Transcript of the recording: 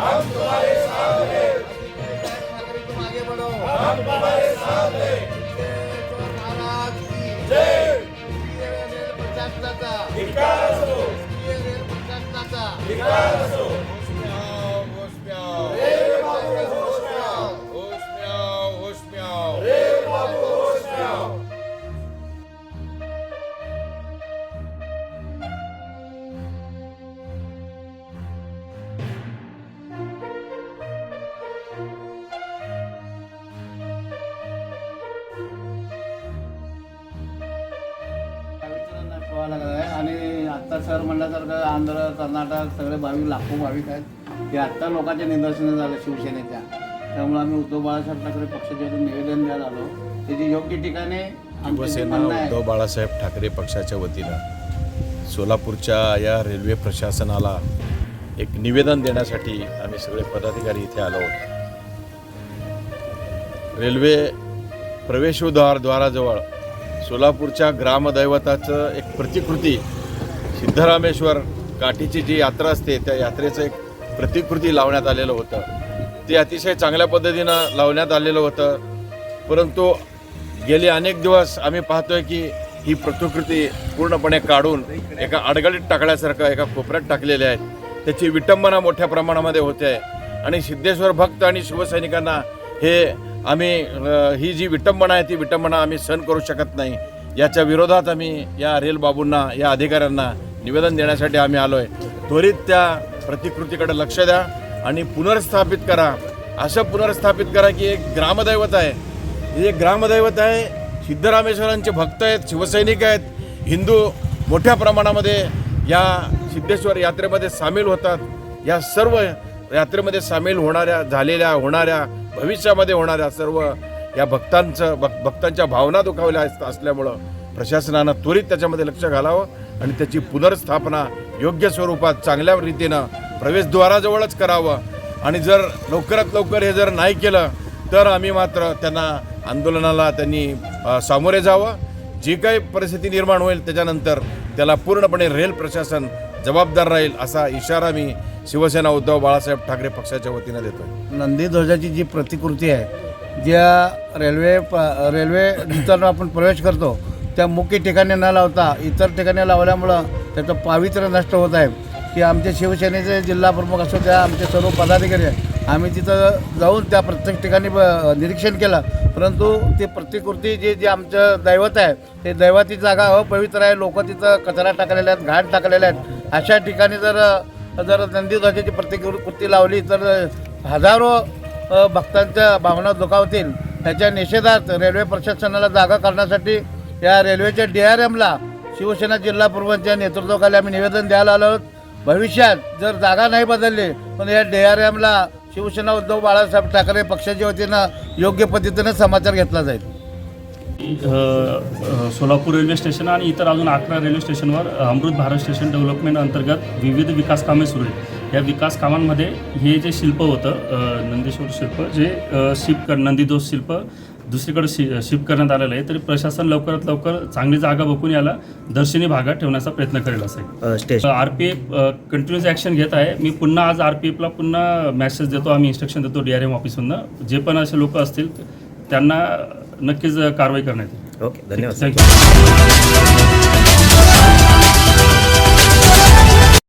हम तुम्हारे साथ है आगे बढ़ो हम तुम्हारे साथ है महाराज की जय प्रशासनाचा विकास प्रशासनाचा विकास आणि आत्ता सर म्हणल्यासारखं आंध्र कर्नाटक सगळे भाविक लाखो भाविक आहेत. ते आत्ता लोकांच्या निदर्शनं झालं शिवसेनेच्या. त्यामुळे आम्ही उद्धव बाळासाहेब ठाकरे पक्षाच्या वतीने निवेदन द्यायला आलो. त्याची योग्य ठिकाणी शिवसेना आहे उद्धव बाळासाहेब ठाकरे पक्षाच्या वतीनं सोलापूरच्या या रेल्वे प्रशासनाला एक निवेदन देण्यासाठी आम्ही सगळे पदाधिकारी इथे आलो आहोत रेल्वे प्रवेशद्वार द्वाराजवळ सोलापूरच्या ग्रामदैवताचं एक प्रतिकृती सिद्धरामेश्वर काठीची जी यात्रा असते त्या यात्रेचं एक प्रतिकृती लावण्यात आलेलं होतं. ते अतिशय चांगल्या पद्धतीनं लावण्यात आलेलं होतं. परंतु गेले अनेक दिवस आम्ही पाहतोय की ही प्रतिकृती पूर्णपणे काढून एका अडगडीत टाकल्यासारखं एका कोपऱ्यात टाकलेले आहेत. त्याची विटंबना मोठ्या प्रमाणामध्ये होते. आहे आणि सिद्धेश्वर भक्त आणि शिवसैनिकांना हे आम्ही ही जी विटंबना आहे ती विटंबना आम्ही सहन करू शकत नाही. याच्या विरोधात आम्ही या रेल बाबूंना या अधिकाऱ्यांना निवेदन देण्यासाठी आम्ही आलो आहे त्वरित त्या प्रतिकृतीकडे लक्ष द्या आणि पुनर्स्थापित करा. असं पुनर्स्थापित करा की एक ग्रामदैवत आहे. हे एक ग्रामदैवत आहे. सिद्धरामेश्वरांचे भक्त आहेत शिवसैनिक आहेत. हिंदू मोठ्या प्रमाणामध्ये या सिद्धेश्वर यात्रेमध्ये सामील होतात. या सर्व यात्रेमध्ये सामील होणाऱ्या झालेल्या होणाऱ्या भविष्यामध्ये होणाऱ्या सर्व या भक्तांचं भक भक्तांच्या भावना दुखावल्या अस- असल्यामुळं प्रशासनानं त्वरित त्याच्यामध्ये लक्ष घालावं आणि त्याची पुनर्स्थापना योग्य स्वरूपात चांगल्या रीतीनं प्रवेशद्वाराजवळच करावं. आणि जर लवकरात लवकर हे जर नाही केलं तर आम्ही मात्र त्यांना आंदोलनाला त्यांनी सामोरे जावं. जी काही परिस्थिती निर्माण होईल त्याच्यानंतर त्याला पूर्णपणे रेल प्रशासन जबाबदार राहील असा इशारा मी शिवसेना उद्धव बाळासाहेब ठाकरे पक्षाच्या वतीनं देतोय. नंदीध्वजाची जी प्रतिकृती आहे ज्या रेल्वे प- रेल्वे इतर आपण प्रवेश करतो त्या मुख्य ठिकाणी न लावता इतर ठिकाणी लावल्यामुळं त्याचं पावित्र्य नष्ट होत आहे. की आमच्या शिवसेनेचे जिल्हा प्रमुख असो त्या आमचे सर्व पदाधिकारी आम्ही तिथं जाऊन त्या प्रत्येक ठिकाणी ब- निरीक्षण केलं. परंतु ते प्रतिकृती जे जे आमचं दैवत आहे ते दैवती जागा अपवित्र आहे. लोक तिथं कचरा टाकलेले आहेत घाण टाकलेले आहेत. अशा ठिकाणी जर जर नंदीध्वजाची प्रतिकृती लावली तर हजारो भक्तांच्या भावना दुखावतील. याच्या निषेधार्थ रेल्वे प्रशासनाला जागा करण्यासाठी या रेल्वेच्या डी आर एमला शिवसेना जिल्हा प्रमुखांच्या नेतृत्वाखाली आम्ही निवेदन द्यायला आलो आहोत. भविष्यात जर जागा नाही बदलली पण या डी आर एमला शिवसेना उद्धव बाळासाहेब ठाकरे पक्षाच्या वतीनं योग्य पद्धतीनं समाचार घेतला जाईल. सोलापूर रेल्वे स्टेशन आणि इतर अजून अकरा रेल्वे स्टेशनवर अमृत भारत स्टेशन डेव्हलपमेंट अंतर्गत विविध विकास कामे सुरू आहेत. या विकास कामांमध्ये हे जे शिल्प होतं नंदीश्वर शिल्प जे शिफ्ट कर नंदीदोष शिल्प दुसरीकडे शि शिफ्ट करण्यात आलेलं आहे तरी प्रशासन लवकरात लवकर चांगली जागा बघून याला दर्शनी भागात ठेवण्याचा प्रयत्न करेल असेल station. R P F continuous action घेत आहे. मी पुन्हा आज आर पी एफला पुन्हा मॅसेज देतो आम्ही इन्स्ट्रक्शन देतो डी आर एम ऑफिसमधनं जे पण असे लोक असतील त्यांना नक्कीच कारवाई करण्यात येईल. ओके धन्यवाद. थँक्यू